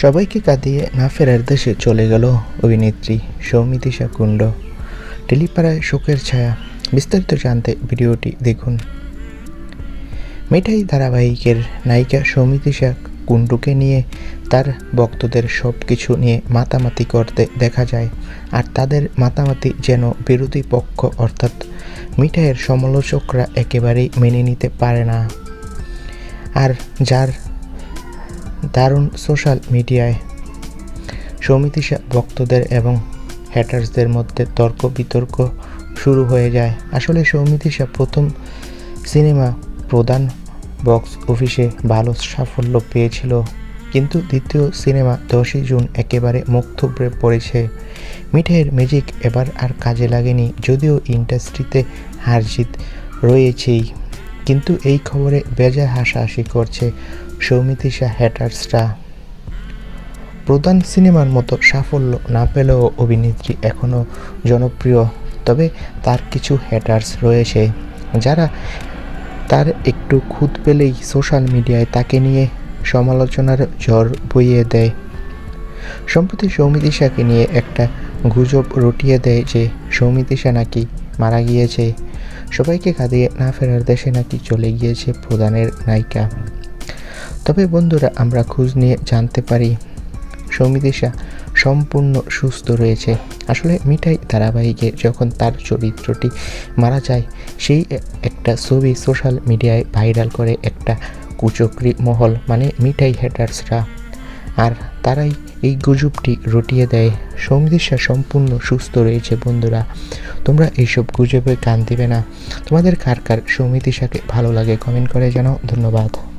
সবাইকে কাঁদিয়ে না ফেরার দেশে চলে গেল অভিনেত্রী সৌমিতিশা কুণ্ড টেলিপাড়ায় শোকের ছায়া। বিস্তারিত জানতে ভিডিওটি দেখুন। মিঠাই ধারাবাহিকের নায়িকা সৌমিতিশা কুণ্ডুকে নিয়ে তার ভক্তদের সব কিছু নিয়ে মাতামাতি করতে দেখা যায় আর তাদের মাতামাতি যেন বিরোধী পক্ষ অর্থাৎ মিঠাইয়ের সমালোচকরা একেবারেই মেনে নিতে পারে না। আর যার দারুণ সোশ্যাল মিডিয়ায় সমিতিশা ভক্তদের এবং হ্যাটার্সদের মধ্যে তর্ক বিতর্ক শুরু হয়ে যায়। আসলে সৌমিতিশা প্রথম সিনেমা প্রধান বক্স অফিসে ভালো সাফল্য পেয়েছিল, কিন্তু দ্বিতীয় সিনেমা দশই জুন একেবারে মুখ থুবড়ে পড়েছে। মিঠাইয়ের ম্যাজিক এবার আর কাজে লাগেনি, যদিও ইন্ডাস্ট্রিতে হার জিত রয়েছেই। কিন্তু এই খবরে বেজায় হাসাহাসি করছে সৌমিতিশা হ্যাটার্সরা প্রধান সিনেমার মতো সাফল্য না পেলেও অভিনেত্রী এখনও জনপ্রিয়, তবে তার কিছু হ্যাটার্স রয়েছে যারা তার একটু খুদ পেলেই সোশ্যাল মিডিয়ায় তাকে নিয়ে সমালোচনার ঝড় বইয়ে দেয়। সম্প্রতি সৌমিতিশাকে নিয়ে একটা গুজব রটিয়ে দেয় যে সৌমিতিশা নাকি মারা গিয়েছে। সবাইকে কাঁদিয়ে না ফেরার দেশে নাকি চলে গিয়েছে প্রধানের নায়িকা। তবে বন্ধুরা, আমরা খোঁজ নিয়ে জানতে পারি সৌমিতিশা সম্পূর্ণ সুস্থ রয়েছে। আসলে মিঠাই ধারাবাহিকে যখন তার চরিত্রটি মারা যায়, সেই একটা ছবি সোশ্যাল মিডিয়ায় ভাইরাল করে একটা কুচক্রি মহল মানে মিঠাই হেটার্সরা আর তারাই এই গুজবটি রটিয়ে দেয়। সৌমিতিশা সম্পূর্ণ সুস্থ রয়েছে বন্ধুরা। তোমরা এইসব গুজবে কান দিবে না। তোমাদের কার কার সাথে ভালো লাগে কমেন্ট করে জানাও। ধন্যবাদ।